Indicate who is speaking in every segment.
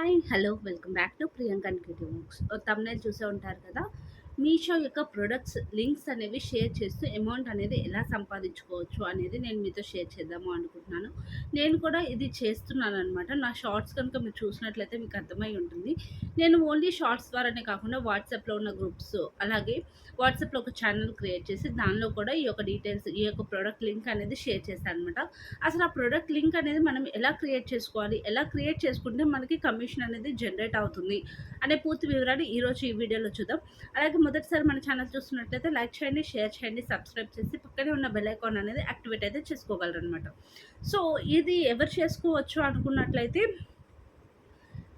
Speaker 1: Hi hello welcome back to Priyanka creative books తమ్నే చూసే ఉంటారు కదా? మీషో యొక్క ప్రొడక్ట్స్ లింక్స్ అనేవి షేర్ చేస్తూ అమౌంట్ అనేది ఎలా సంపాదించుకోవచ్చు అనేది నేను మీతో షేర్ చేద్దాము అనుకుంటున్నాను. నేను కూడా ఇది చేస్తున్నాను అనమాట నా షార్ట్స్ కనుక మీరు చూసినట్లయితే మీకు అర్థమై ఉంటుంది. నేను ఓన్లీ షార్ట్స్ ద్వారానే కాకుండా వాట్సాప్లో ఉన్న గ్రూప్స్ అలాగే వాట్సాప్లో ఒక ఛానల్ క్రియేట్ చేసి దానిలో కూడా ఈ యొక్క డీటెయిల్స్ ఈ యొక్క ప్రోడక్ట్ లింక్ అనేది షేర్ చేస్తాను అనమాట అసలు ఆ ప్రోడక్ట్ లింక్ అనేది మనం ఎలా క్రియేట్ చేసుకోవాలి? ఎలా క్రియేట్ చేసుకుంటే మనకి కమిషన్ అనేది జనరేట్ అవుతుంది? అనే పూర్తి వివరాలు ఈరోజు ఈ వీడియోలో చూద్దాం. అలాగే మొదటిసారి మన ఛానల్ చూస్తున్నట్లయితే లైక్ చేయండి షేర్ చేయండి సబ్స్క్రైబ్ చేసి పక్కనే ఉన్న బెల్ ఐకాన్ అనేది యాక్టివేట్ అయితే చేసుకోగలరు అనమాట సో ఇది ఎవరు చేసుకోవచ్చు అనుకున్నట్లయితే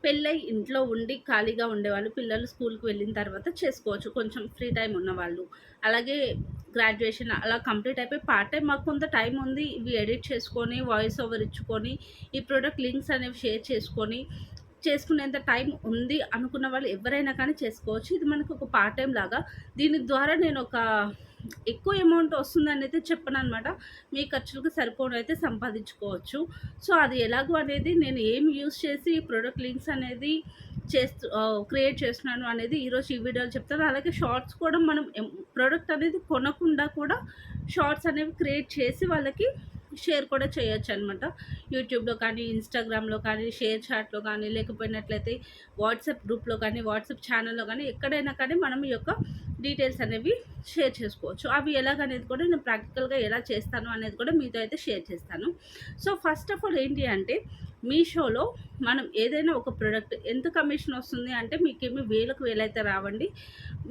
Speaker 1: పెళ్ళై ఇంట్లో ఉండి ఖాళీగా ఉండేవాళ్ళు పిల్లలు స్కూల్కి వెళ్ళిన తర్వాత చేసుకోవచ్చు. కొంచెం ఫ్రీ టైం ఉన్నవాళ్ళు. అలాగే గ్రాడ్యుయేషన్ అలా కంప్లీట్ అయిపోయి పార్ట్ టైం మాకు కొంత టైం ఉంది. ఇవి ఎడిట్ చేసుకొని వాయిస్ ఓవర్ ఇచ్చుకొని ఈ ప్రోడక్ట్ లింక్స్ అనేవి షేర్ చేసుకొని చేసుకునేంత టైం ఉంది అనుకున్న వాళ్ళు ఎవరైనా కానీ చేసుకోవచ్చు. ఇది మనకు ఒక పార్ట్ టైం లాగా. దీని ద్వారా నేను ఒక ఎక్కువ అమౌంట్ వస్తుందని అయితే చెప్పను అనమాట మీ ఖర్చులకు సరిపోను అయితే సంపాదించుకోవచ్చు. సో అది ఎలాగో అనేది నేను ఏం యూస్ చేసి ప్రొడక్ట్ లింక్స్ అనేది చేస్తూ క్రియేట్ చేస్తున్నాను అనేది ఈరోజు ఈ వీడియోలో చెప్తాను. అలాగే షార్ట్స్ కూడా మనం ప్రోడక్ట్ అనేది కొనకుండా కూడా షార్ట్స్ అనేవి క్రియేట్ చేసి వాళ్ళకి షేర్ కూడా చేయొచ్చు అనమాట యూట్యూబ్లో కానీ ఇన్స్టాగ్రామ్లో కానీ షేర్ చాట్లో కానీ లేకపోయినట్లయితే వాట్సాప్ గ్రూప్లో కానీ వాట్సాప్ ఛానల్లో కానీ ఎక్కడైనా కానీ మనం ఈ యొక్క డీటెయిల్స్ అనేవి షేర్ చేసుకోవచ్చు. అవి ఎలాగనేది కూడా నేను ప్రాక్టికల్గా ఎలా చేస్తాను అనేది కూడా మీతో అయితే షేర్ చేస్తాను. సో ఫస్ట్ ఆఫ్ ఆల్ ఏంటి అంటే మీషోలో మనం ఏదైనా ఒక ప్రోడక్ట్ ఎంత కమిషన్ వస్తుంది అంటే మీకేమి వేలకు వేలైతే రావండి.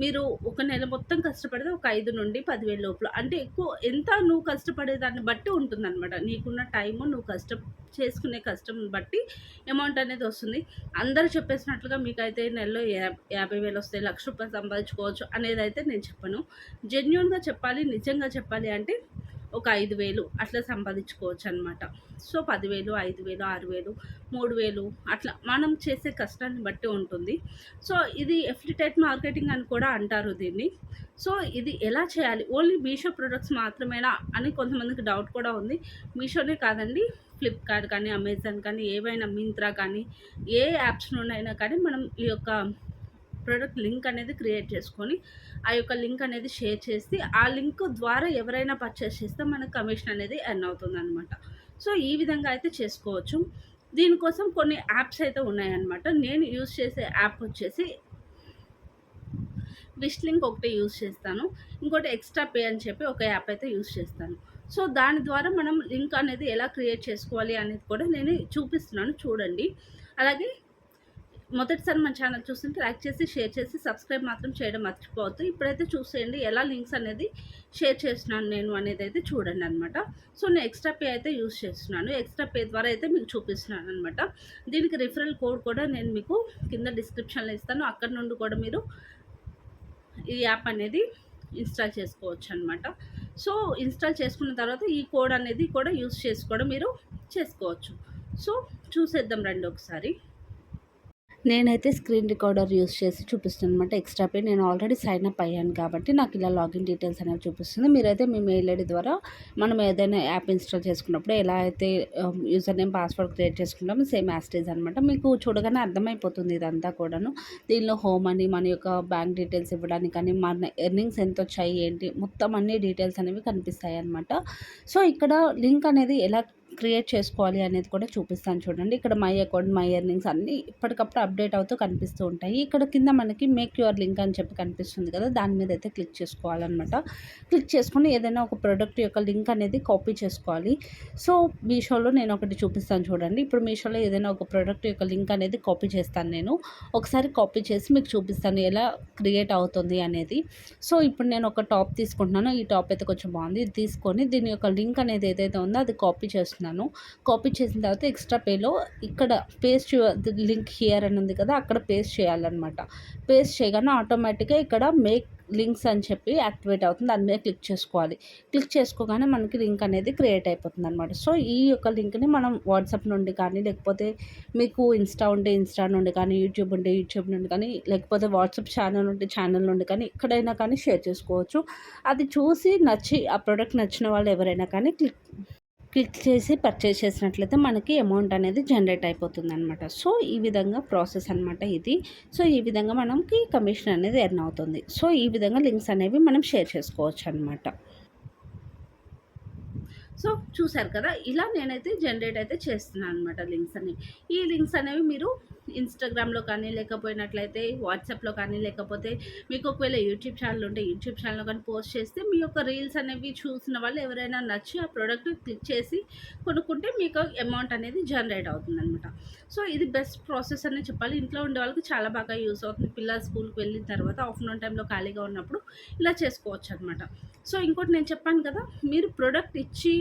Speaker 1: మీరు ఒక నెల మొత్తం కష్టపడితే ఒక ఐదు నుండి పదివేల లోపల అంటే ఎక్కువ ఎంత నువ్వు కష్టపడే దాన్ని బట్టి ఉంటుందన్నమాట. నీకున్న టైము నువ్వు కష్టం చేసుకునే కష్టం బట్టి అమౌంట్ అనేది వస్తుంది. అందరూ చెప్పేసినట్లుగా మీకైతే నెలలో యాభై వేలు వస్తాయి లక్ష రూపాయలు సంపాదించుకోవచ్చు అనేది అయితే నేను చెప్పను. జెన్యున్గా చెప్పాలి నిజంగా చెప్పాలి అంటే ఒక ఐదు వేలు అట్లా సంపాదించుకోవచ్చు అనమాట సో పదివేలు ఐదు వేలు ఆరు వేలు మూడు వేలు అట్లా మనం చేసే కష్టాన్ని బట్టి ఉంటుంది. సో ఇది ఎఫ్లిటైట్ మార్కెటింగ్ అని కూడా అంటారు దీన్ని. సో ఇది ఎలా చేయాలి? ఓన్లీ మీషో ప్రొడక్ట్స్ మాత్రమేనా అని కొంతమందికి డౌట్ కూడా ఉంది. మీషోనే కాదండి ఫ్లిప్కార్ట్ కానీ అమెజాన్ కానీ ఏవైనా మింత్రా కానీ ఏ యాప్స్ నుండి అయినా కానీ మనం ఈ యొక్క ప్రోడక్ట్ లింక్ అనేది క్రియేట్ చేసుకొని ఆ యొక్క లింక్ అనేది షేర్ చేసి ఆ లింక్ ద్వారా ఎవరైనా పర్చేస్ చేస్తే మనకు కమిషన్ అనేది ఎర్న్ అవుతుంది అనమాట సో ఈ విధంగా అయితే చేసుకోవచ్చు. దీనికోసం కొన్ని యాప్స్ అయితే ఉన్నాయన్నమాట. నేను యూజ్ చేసే యాప్ వచ్చేసి విష్ లింక్ ఒకటి యూజ్ చేస్తాను. ఇంకోటి ఎక్స్ట్రా పే అని చెప్పి ఒక యాప్ అయితే యూజ్ చేస్తాను. సో దాని ద్వారా మనం లింక్ అనేది ఎలా క్రియేట్ చేసుకోవాలి అనేది కూడా నేను చూపిస్తున్నాను. చూడండి. అలాగే మొదటిసారి మన ఛానల్ చూస్తుంటే లైక్ చేసి షేర్ చేసి సబ్స్క్రైబ్ మాత్రం చేయడం మర్చిపోవద్దు. ఇప్పుడైతే చూసేయండి ఎలా లింక్స్ అనేది షేర్ చేస్తున్నాను నేను అనేది అయితే చూడండి అనమాట సో నేను ఎక్స్ట్రా పే అయితే యూస్ చేస్తున్నాను. ఎక్స్ట్రా పే ద్వారా అయితే మీకు చూపిస్తున్నాను అనమాట దీనికి రిఫరల్ కోడ్ కూడా నేను మీకు కింద డిస్క్రిప్షన్లో ఇస్తాను. అక్కడ నుండి కూడా మీరు ఈ యాప్ అనేది ఇన్స్టాల్ చేసుకోవచ్చు అనమాట సో ఇన్స్టాల్ చేసుకున్న తర్వాత ఈ కోడ్ అనేది కూడా యూస్ చేసుకోవడం మీరు చేసుకోవచ్చు. సో చూసేద్దాం రండి ఒకసారి. నేనైతే స్క్రీన్ రికార్డర్ యూస్ చేసి చూపిస్తాను అనమాట ఎక్స్ట్రా పే నేను ఆల్రెడీ సైన్ అప్ అయ్యాను కాబట్టి నాకు ఇలా లాగిన్ డీటెయిల్స్ అనేవి చూపిస్తుంది. మీరైతే మీ మెయిల్ ఐడి ద్వారా మనం ఏదైనా యాప్ ఇన్స్టాల్ చేసుకున్నప్పుడు ఎలా అయితే యూజర్ నేమ్ పాస్వర్డ్ క్రియేట్ చేసుకుంటామో సేమ్ యాస్టేజ్ అనమాట మీకు చూడగానే అర్థమైపోతుంది ఇదంతా కూడాను. దీనిలో హోమ్ అని మన యొక్క బ్యాంక్ డీటెయిల్స్ ఇవ్వడానికి కానీ మన ఎర్నింగ్స్ ఎంత వచ్చాయి ఏంటి మొత్తం అన్ని డీటెయిల్స్ అనేవి కనిపిస్తాయి అనమాట సో ఇక్కడ లింక్ అనేది ఎలా క్రియేట్ చేసుకోవాలి అనేది కూడా చూపిస్తాను చూడండి. ఇక్కడ మై అకౌంట్ మై ఎర్నింగ్స్ అన్నీ ఇప్పటికప్పుడు అప్డేట్ అవుతూ కనిపిస్తూ ఉంటాయి. ఇక్కడ కింద మనకి మేక్ యువర్ లింక్ అని చెప్పి కనిపిస్తుంది కదా దాని మీద అయితే క్లిక్ చేసుకోవాలన్నమాట. క్లిక్ చేసుకుని ఏదైనా ఒక ప్రోడక్ట్ యొక్క లింక్ అనేది కాపీ చేసుకోవాలి. సో మీషోలో నేను ఒకటి చూపిస్తాను చూడండి. ఇప్పుడు మీషోలో ఏదైనా ఒక ప్రోడక్ట్ యొక్క లింక్ అనేది కాపీ చేస్తాను నేను. ఒకసారి కాపీ చేసి మీకు చూపిస్తాను ఎలా క్రియేట్ అవుతుంది అనేది. సో ఇప్పుడు నేను ఒక టాప్ తీసుకుంటున్నాను. ఈ టాప్ అయితే కొంచెం బాగుంది. తీసుకొని దీని యొక్క లింక్ అనేది ఏదైతే ఉందో అది కాపీ చేస్తున్నాను. చేస్తున్నాను. కాపీ చేసిన తర్వాత ఎక్స్ట్రా పేలో ఇక్కడ పేస్ట్ లింక్ హియర్ అని ఉంది కదా అక్కడ పేస్ట్ చేయాలన్నమాట. పేస్ట్ చేయగానే ఆటోమేటిక్గా ఇక్కడ మేక్ లింక్స్ అని చెప్పి యాక్టివేట్ అవుతుంది. దాని మీద క్లిక్ చేసుకోవాలి. క్లిక్ చేసుకోగానే మనకి లింక్ అనేది క్రియేట్ అయిపోతుంది అనమాట సో ఈ యొక్క లింక్ని మనం వాట్సాప్ నుండి కానీ లేకపోతే మీకు ఇన్స్టా ఉంటే ఇన్స్టా నుండి కానీ యూట్యూబ్ ఉంటే యూట్యూబ్ నుండి కానీ లేకపోతే వాట్సాప్ ఛానల్ ఉంటే ఛానల్ నుండి కానీ ఎక్కడైనా కానీ షేర్ చేసుకోవచ్చు. అది చూసి నచ్చి ఆ ప్రోడక్ట్ నచ్చిన వాళ్ళు ఎవరైనా కానీ క్లిక్ క్లిక్ చేసి పర్చేస్ చేసినట్లయితే మనకి అమౌంట్ అనేది జనరేట్ అయిపోతుంది అనమాట సో ఈ విధంగా ప్రాసెస్ అనమాట ఇది. సో ఈ విధంగా మనకి కమిషన్ అనేది ఎర్న్ అవుతుంది. సో ఈ విధంగా లింక్స్ అనేవి మనం షేర్ చేసుకోవచ్చు అనమాట సో చూసారు కదా? ఇలా నేనైతే జనరేట్ అయితే చేస్తున్నాను అనమాట లింక్స్ అనేవి ఈ లింక్స్ అనేవి మీరు ఇన్స్టాగ్రామ్లో కానీ లేకపోయినట్లయితే వాట్సాప్లో కానీ లేకపోతే మీకు ఒకవేళ యూట్యూబ్ ఛానల్ ఉంటే యూట్యూబ్ ఛానల్లో కానీ పోస్ట్ చేస్తే మీ యొక్క రీల్స్ అనేవి చూసిన వాళ్ళు ఎవరైనా నచ్చి ఆ ప్రోడక్ట్ క్లిక్ చేసి కొనుక్కుంటే మీకు అమౌంట్ అనేది జనరేట్ అవుతుంది అనమాట సో ఇది బెస్ట్ ప్రాసెస్ అనేది చెప్పాలి. ఇంట్లో ఉండే వాళ్ళకి చాలా బాగా యూస్ అవుతుంది. పిల్లలు స్కూల్కి వెళ్ళిన తర్వాత ఆఫ్టర్నూన్ టైంలో ఖాళీగా ఉన్నప్పుడు ఇలా చేసుకోవచ్చు అనమాట సో ఇంకోటి నేను చెప్పాను కదా మీరు ప్రోడక్ట్ ఇచ్చి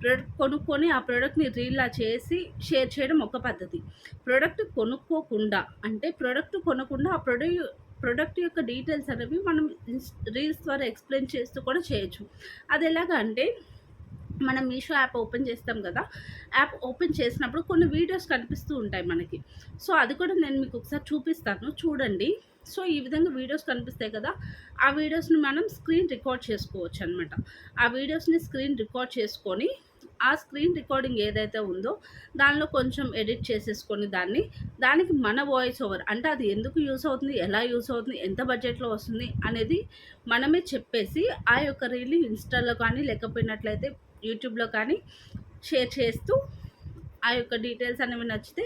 Speaker 1: ప్రోడక్ట్ కొనుక్కొని ఆ ప్రోడక్ట్ని రీల్లా చేసి షేర్ చేయడం ఒక పద్ధతి. ప్రోడక్ట్ కొనుక్కు కొనుక్కోకుండా అంటే ప్రోడక్ట్ కొనకుండా ఆ ప్రొడక్ట్ ప్రొడక్ట్ యొక్క డీటెయిల్స్ అనేవి మనం రీల్స్ ద్వారా ఎక్స్ప్లెయిన్ చేస్తూ కూడా చేయొచ్చు. అది ఎలాగా అంటే మనం మీషో యాప్ ఓపెన్ చేస్తాం కదా యాప్ ఓపెన్ చేసినప్పుడు కొన్ని వీడియోస్ కనిపిస్తూ ఉంటాయి మనకి. సో అది కూడా నేను మీకు ఒకసారి చూపిస్తాను చూడండి. సో ఈ విధంగా వీడియోస్ కనిపిస్తాయి కదా ఆ వీడియోస్ని మనం స్క్రీన్ రికార్డ్ చేసుకోవచ్చు అనమాట ఆ వీడియోస్ని స్క్రీన్ రికార్డ్ చేసుకొని ఆ స్క్రీన్ రికార్డింగ్ ఏదైతే ఉందో దానిలో కొంచెం ఎడిట్ చేసేసుకొని దాన్ని దానికి మన వాయిస్ ఓవర్ అంటే అది ఎందుకు యూస్ అవుతుంది ఎలా యూస్ అవుతుంది ఎంత బడ్జెట్లో వస్తుంది అనేది మనమే చెప్పేసి ఆ యొక్క రీల్ని ఇన్స్టాలో కానీ లేకపోయినట్లయితే యూట్యూబ్లో కానీ షేర్ చేస్తూ ఆ యొక్క డీటెయిల్స్ అనేవి నచ్చితే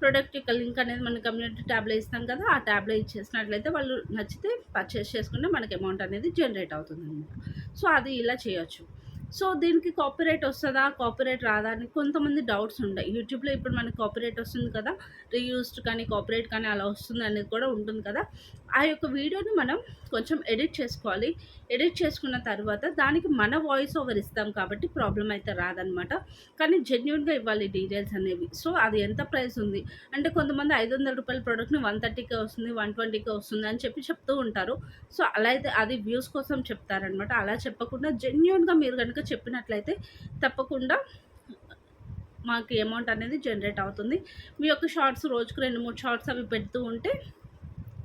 Speaker 1: ప్రోడక్ట్ యొక్క లింక్ అనేది మన కమ్యూనిటీ ట్యాబ్లో ఇస్తాం కదా ఆ ట్యాబ్లో ఇచ్చేసినట్లయితే వాళ్ళు నచ్చితే పర్చేస్ చేసుకుంటే మనకి అమౌంట్ అనేది జనరేట్ అవుతుంది అనమాట సో అది ఇలా చేయొచ్చు. సో దీనికి కాపీరైట్ వస్తుందా? కాపీరైట్ రాదా? అని కొంతమంది డౌట్స్ ఉంటాయి. యూట్యూబ్లో ఇప్పుడు మనకి కాపీరైట్ వస్తుంది కదా? రీయూస్డ్ కానీ కాపీరైట్ కానీ అలా వస్తుంది అనేది కూడా ఉంటుంది కదా? ఆ యొక్క వీడియోని మనం కొంచెం ఎడిట్ చేసుకోవాలి. ఎడిట్ చేసుకున్న తర్వాత దానికి మన వాయిస్ ఓవర్ ఇస్తాం కాబట్టి ప్రాబ్లం అయితే రాదనమాట కానీ జెన్యున్గా ఇవ్వాలి డీటెయిల్స్ అనేవి. సో అది ఎంత ప్రైస్ ఉంది? అంటే కొంతమంది ఐదు వందల రూపాయల ప్రోడక్ట్ని వన్ థర్టీకే వస్తుంది వన్ ట్వంటీకే వస్తుంది అని చెప్పి చెప్తూ ఉంటారు. సో అలా అయితే అది వ్యూస్ కోసం చెప్తారనమాట అలా చెప్పకుండా జెన్యున్గా మీరు కనుక చెప్పినట్లయితే తప్పకుండా మాకు అమౌంట్ అనేది జనరేట్ అవుతుంది. మీ యొక్క షార్ట్స్ రోజుకు రెండు మూడు షార్ట్స్ అవి పెడుతూ ఉంటే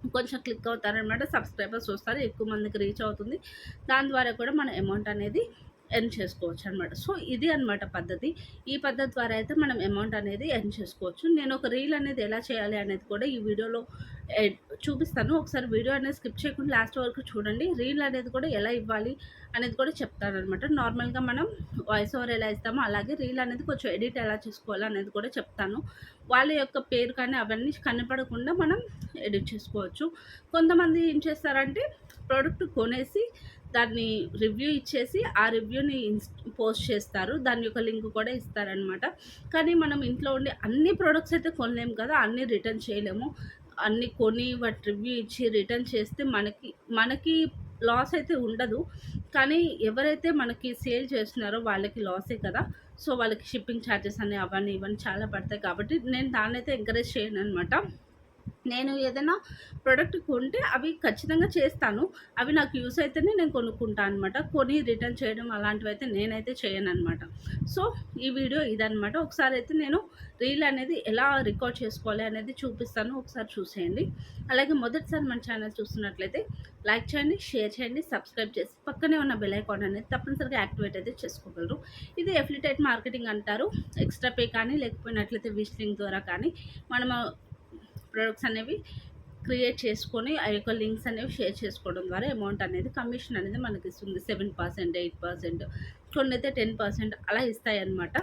Speaker 1: కొంచెం క్లిక్ అవుతారనమాట సబ్స్క్రైబర్స్ వస్తారు ఎక్కువ మందికి రీచ్ అవుతుంది. దాని ద్వారా కూడా మన అమౌంట్ అనేది ఎర్న్ చేసుకోవచ్చు అనమాట సో ఇది అనమాట పద్ధతి. ఈ పద్ధతి ద్వారా అయితే మనం అమౌంట్ అనేది ఎర్న్ చేసుకోవచ్చు. నేను ఒక రీల్ అనేది ఎలా చేయాలి అనేది కూడా ఈ వీడియోలో చూపిస్తాను. ఒకసారి వీడియో అనేది స్కిప్ చేయకుండా లాస్ట్ వరకు చూడండి. రీల్ అనేది కూడా ఎలా ఇవ్వాలి అనేది కూడా చెప్తాను అనమాట నార్మల్గా మనం వాయిస్ ఓవర్ ఎలా ఇస్తామో అలాగే రీల్ అనేది కొంచెం ఎడిట్ ఎలా చేసుకోవాలి అనేది కూడా చెప్తాను. వాళ్ళ యొక్క పేరు కానీ అవన్నీ కనపడకుండా మనం ఎడిట్ చేసుకోవచ్చు. కొంతమంది ఏం చేస్తారంటే ప్రోడక్ట్ కొనేసి దాన్ని రివ్యూ ఇచ్చేసి ఆ రివ్యూని పోస్ట్ చేస్తారు. దాని యొక్క లింక్ కూడా ఇస్తారనమాట కానీ మనం ఇంట్లో ఉండి అన్ని ప్రోడక్ట్స్ అయితే కొనలేము కదా అన్నీ రిటర్న్ చేయలేము. అన్ని కొని వాటి రివ్యూ ఇచ్చి రిటర్న్ చేస్తే మనకి మనకి లాస్ అయితే ఉండదు. కానీ ఎవరైతే మనకి సేల్ చేస్తున్నారో వాళ్ళకి లాసే కదా. సో వాళ్ళకి షిప్పింగ్ ఛార్జెస్ అని అవన్నీ ఇవన్నీ చాలా పడతాయి కాబట్టి నేను దాన్నైతే ఎంకరేజ్ చేయను అనమాట నేను ఏదైనా ప్రోడక్ట్ కొంటే అవి ఖచ్చితంగా చేస్తాను. అవి నాకు యూస్ అయితేనే నేను కొనుక్కుంటాను అనమాట కొని రిటర్న్ చేయడం అలాంటివి అయితే నేనైతే చేయను అనమాట సో ఈ వీడియో ఇదనమాట ఒకసారి అయితే నేను రీల్ అనేది ఎలా రికార్డ్ చేసుకోవాలి అనేది చూపిస్తాను. ఒకసారి చూసేయండి. అలాగే మొదటిసారి మన ఛానల్ చూస్తున్నట్లయితే లైక్ చేయండి షేర్ చేయండి సబ్స్క్రైబ్ చేసి పక్కనే ఉన్న బెల్ ఐకాన్ అనేది తప్పనిసరిగా యాక్టివేట్ అయితే చేసుకోగలరు. ఇది ఎఫ్లిటైట్ మార్కెటింగ్ అంటారు. ఎక్స్ట్రా పే కానీ లేకపోయినట్లయితే విజిటింగ్ ద్వారా కానీ మనము ప్రొడక్ట్స్ అనేవి క్రియేట్ చేసుకొని ఆ యొక్క లింక్స్ అనేవి షేర్ చేసుకోవడం ద్వారా అమౌంట్ అనేది కమిషన్ అనేది మనకి ఇస్తుంది. సెవెన్ పర్సెంట్ ఎయిట్ పర్సెంట్ కొన్ని అయితే టెన్ పర్సెంట్ అలా ఇస్తాయి అన్నమాట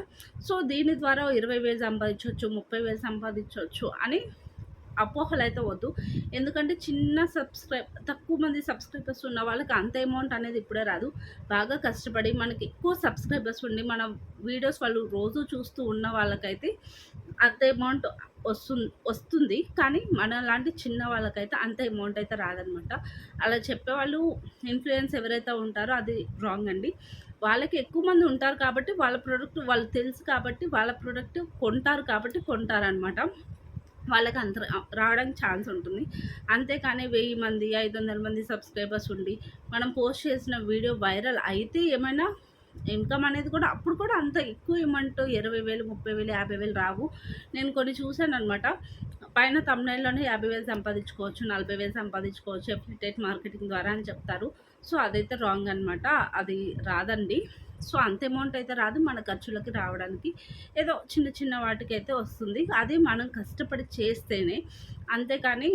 Speaker 1: సో దీని ద్వారా ఇరవై వేలు సంపాదించవచ్చు ముప్పై వేలు సంపాదించవచ్చు అని అపోహలు అయితే వద్దు. ఎందుకంటే చిన్న సబ్స్క్రైబ్ తక్కువ మంది సబ్స్క్రైబర్స్ ఉన్న వాళ్ళకి అంత అమౌంట్ అనేది ఇప్పుడే రాదు. బాగా కష్టపడి మనకి ఎక్కువ సబ్స్క్రైబర్స్ ఉండి మన వీడియోస్ వాళ్ళు రోజు చూస్తూ ఉన్న వాళ్ళకైతే అంత అమౌంట్ వస్తుంది వస్తుంది. కానీ మన లాంటి చిన్న వాళ్ళకైతే అంత అమౌంట్ అయితే రాదనమాట. అలా చెప్పేవాళ్ళు ఇన్ఫ్లుయెన్స్ ఎవరైతే ఉంటారో అది రాంగ్ అండి. వాళ్ళకి ఎక్కువ మంది ఉంటారు కాబట్టి వాళ్ళ ప్రోడక్ట్ వాళ్ళు తెలుసు కాబట్టి వాళ్ళ ప్రోడక్ట్ కొంటారు కాబట్టి కొంటారనమాట. వాళ్ళకి అంత రావడానికి ఛాన్స్ ఉంటుంది. అంతేకాని వెయ్యి మంది ఐదు వందల మంది సబ్స్క్రైబర్స్ ఉండి మనం పోస్ట్ చేసిన వీడియో వైరల్ అయితే ఏమైనా ఇన్కమ్ అనేది కూడా అప్పుడు కూడా అంత ఎక్కువ ఏమంటూ ఇరవై వేలు ముప్పై వేలు యాభై వేలు రావు. నేను కొన్ని చూశాను అనమాట పైన తమిళలోనే యాభై వేలు సంపాదించుకోవచ్చు నలభై వేలు సంపాదించుకోవచ్చు ఎఫ్లిటేట్ మార్కెటింగ్ ద్వారా అని చెప్తారు. సో అదైతే రాంగ్ అనమాట అది రాదండి. సో అంత అమౌంట్ అయితే రాదు మన ఖర్చులకి రావడానికి. ఏదో చిన్న చిన్న వాటికైతే వస్తుంది. అది మనం కష్టపడి చేస్తేనే అంతేకాని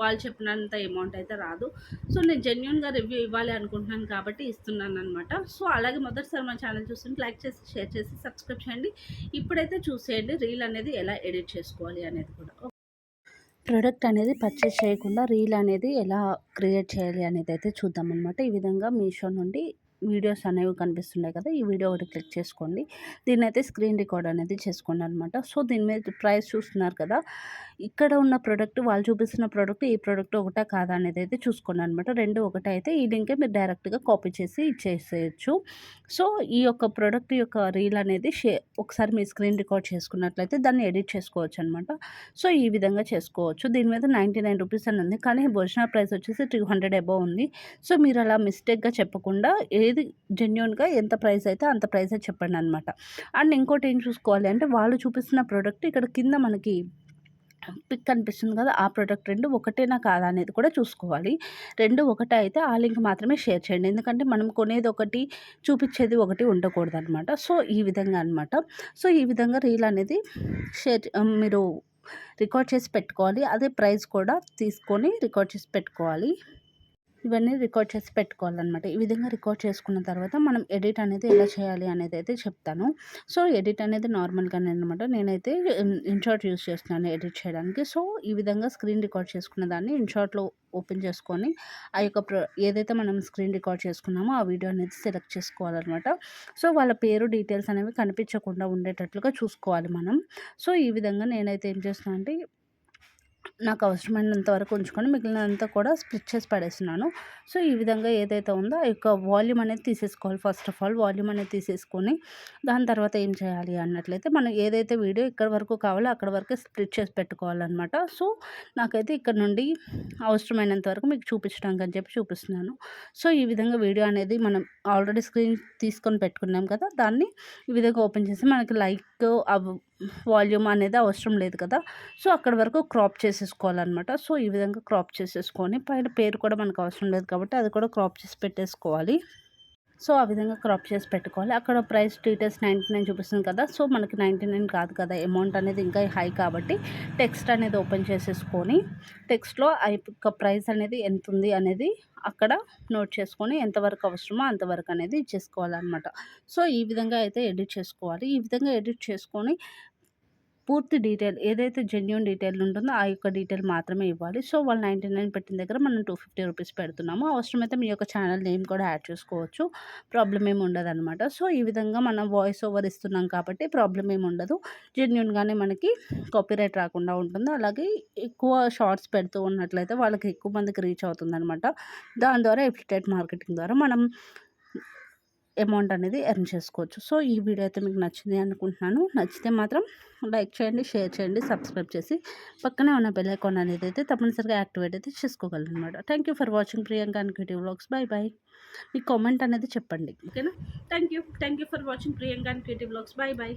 Speaker 1: వాళ్ళు చెప్పినంత అమౌంట్ అయితే రాదు. సో నేను జెన్యున్గా రివ్యూ ఇవ్వాలి అనుకుంటున్నాను కాబట్టి ఇస్తున్నాను అనమాట సో అలాగే మొదటిసారి మా ఛానల్ చూస్తుంటే లైక్ చేసి షేర్ చేసి సబ్స్క్రైబ్ చేయండి. ఇప్పుడైతే చూసేయండి రీల్ అనేది ఎలా ఎడిట్ చేసుకోవాలి అనేది కూడా. ప్రోడక్ట్ అనేది పర్చేస్ చేయకుండా రీల్ అనేది ఎలా క్రియేట్ చేయాలి అనేది అయితే చూద్దాం అనమాట ఈ విధంగా మీషో నుండి వీడియోస్ అనేవి కనిపిస్తున్నాయి కదా ఈ వీడియో ఒకటి క్లిక్ చేసుకోండి. దీన్ని అయితే స్క్రీన్ రికార్డ్ అనేది చేసుకోండి అనమాట సో దీని మీద ప్రైస్ చూస్తున్నారు కదా ఇక్కడ ఉన్న ప్రోడక్ట్ వాళ్ళు చూపిస్తున్న ప్రోడక్ట్ ఈ ప్రోడక్ట్ ఒకటా కాదా అనేది అయితే చూసుకోండి అనమాట రెండు ఒకటే అయితే ఈ లింకే మీరు డైరెక్ట్గా కాపీ చేసి ఇచ్చేసేయచ్చు. సో ఈ యొక్క ప్రోడక్ట్ యొక్క రీల్ అనేది షే ఒకసారి మీ స్క్రీన్ రికార్డ్ చేసుకున్నట్లయితే దాన్ని ఎడిట్ చేసుకోవచ్చు అనమాట సో ఈ విధంగా చేసుకోవచ్చు. దీని మీద నైంటీ నైన్ రూపీస్ అని ఉంది. కానీ భోజన ప్రైస్ వచ్చేసి టూ హండ్రెడ్ అబవ్ ఉంది. సో మీరు అలా మిస్టేక్గా చెప్పకుండా ఏది జెన్యున్గా ఎంత ప్రైస్ అయితే అంత ప్రైస్ చెప్పండి అనమాట అండ్ ఇంకోటి ఏం చూసుకోవాలి అంటే వాళ్ళు చూపిస్తున్న ప్రోడక్ట్ ఇక్కడ కింద మనకి పిక్ కనిపిస్తుంది కదా ఆ ప్రోడక్ట్ రెండు ఒకటేనా కాదా అనేది కూడా చూసుకోవాలి. రెండు ఒకటే అయితే ఆ లింక్ మాత్రమే షేర్ చేయండి. ఎందుకంటే మనం కొనేది ఒకటి చూపించేది ఒకటి ఉండకూడదు అనమాట సో ఈ విధంగా అనమాట సో ఈ విధంగా రీల్ అనేది షేర్ మీరు రికార్డ్ చేసి పెట్టుకోవాలి. అదే ప్రైస్ కూడా తీసుకొని రికార్డ్ చేసి పెట్టుకోవాలి. ఇవన్నీ రికార్డ్ చేసి పెట్టుకోవాలన్నమాట. ఈ విధంగా రికార్డ్ చేసుకున్న తర్వాత మనం ఎడిట్ అనేది ఎలా చేయాలి అనేది అయితే చెప్తాను. సో ఎడిట్ అనేది నార్మల్గానే అనమాట నేనైతే ఇన్షార్ట్ యూస్ చేస్తున్నాను ఎడిట్ చేయడానికి. సో ఈ విధంగా స్క్రీన్ రికార్డ్ చేసుకున్న దాన్ని ఇన్షార్ట్లో ఓపెన్ చేసుకొని ఆ యొక్క ప్రో ఏదైతే మనం స్క్రీన్ రికార్డ్ చేసుకున్నామో ఆ వీడియో అనేది సెలెక్ట్ చేసుకోవాలన్నమాట. సో వాళ్ళ పేరు డీటెయిల్స్ అనేవి కనిపించకుండా ఉండేటట్లుగా చూసుకోవాలి మనం. సో ఈ విధంగా నేనైతే ఏం చేస్తున్నాను అంటే నాకు అవసరమైనంత వరకు ఉంచుకొని మిగిలినంతా కూడా స్ప్లిట్ చేసి పడేస్తున్నాను. సో ఈ విధంగా ఏదైతే ఉందో ఆ యొక్క వాల్యూమ్ అనేది తీసేసుకోవాలి. ఫస్ట్ ఆఫ్ ఆల్ వాల్యూమ్ అనేది తీసేసుకొని దాని తర్వాత ఏం చేయాలి అన్నట్లయితే మనం ఏదైతే వీడియో ఇక్కడ వరకు కావాలో అక్కడ వరకు స్ప్లిట్ చేసి పెట్టుకోవాలన్నమాట. సో నాకైతే ఇక్కడ నుండి అవసరమైనంత వరకు మీకు చూపించడానికి అని చెప్పి చూపిస్తున్నాను. సో ఈ విధంగా వీడియో అనేది మనం ఆల్రెడీ స్క్రీన్ తీసుకొని పెట్టుకున్నాం కదా దాన్ని ఈ విధంగా ఓపెన్ చేసి మనకి లైక్ వాల్యూమ్ అనేది అవసరం లేదు కదా. సో అక్కడ వరకు క్రాప్ చేసేసుకోవాలన్నమాట. సో ఈ విధంగా క్రాప్ చేసేసుకొని పైన పేరు కూడా మనకు అవసరం లేదు కాబట్టి అది కూడా క్రాప్ చేసి పెట్టేసుకోవాలి. సో ఆ విధంగా క్రాప్ చేసి పెట్టుకోవాలి. అక్కడ ప్రైస్ డీటెయిల్స్ నైంటీ నైన్ చూపిస్తుంది కదా సో మనకి నైంటీ నైన్ కాదు కదా అమౌంట్ అనేది ఇంకా హై కాబట్టి టెక్స్ట్ అనేది ఓపెన్ చేసేసుకొని టెక్స్ట్లో ఆ ప్రైస్ అనేది ఎంత ఉంది అనేది అక్కడ నోట్ చేసుకొని ఎంతవరకు అవసరమో అంతవరకు అనేది ఇచ్చేసుకోవాలన్నమాట. సో ఈ విధంగా అయితే ఎడిట్ చేసుకోవాలి. ఈ విధంగా ఎడిట్ చేసుకొని పూర్తి డీటెయిల్ ఏదైతే జెన్యున్ డీటెయిల్ ఉంటుందో ఆ యొక్క డీటెయిల్ మాత్రమే ఇవ్వాలి. సో వాళ్ళు నైంటీ నైన్ పెట్టిన దగ్గర మనం టూ ఫిఫ్టీ రూపీస్ పెడుతున్నాము. అవసరమైతే మీ యొక్క ఛానల్ నేమ్ కూడా యాడ్ చేసుకోవచ్చు. ప్రాబ్లం ఏమి ఉండదు అనమాట సో ఈ విధంగా మనం వాయిస్ ఓవర్ ఇస్తున్నాం కాబట్టి ప్రాబ్లం ఏమి ఉండదు. జెన్యున్గానే మనకి కాపీరైట్ రాకుండా ఉంటుంది. అలాగే ఎక్కువ షార్ట్స్ పెడుతూ ఉన్నట్లయితే వాళ్ళకి ఎక్కువ మందికి రీచ్ అవుతుంది అనమాట దాని ద్వారా ఎఫిటెట్ మార్కెటింగ్ ద్వారా మనం అమౌంట్ అనేది ఎర్న్ చేసుకోవచ్చు. సో ఈ వీడియో అయితే మీకు నచ్చింది అనుకుంటున్నాను. నచ్చితే మాత్రం లైక్ చేయండి షేర్ చేయండి సబ్స్క్రైబ్ చేసి పక్కనే ఉన్న బెల్ ఐకాన్ అనేది అయితే తప్పనిసరిగా యాక్టివేట్ అయితే చేసుకోగలను అనమాట thank you for watching Priyanka and cutie vlogs. Bye bye. Me comment అనేది చెప్పండి. ఓకేనా? Thank you. Thank you for watching Priyanka and cutie vlogs. Bye bye.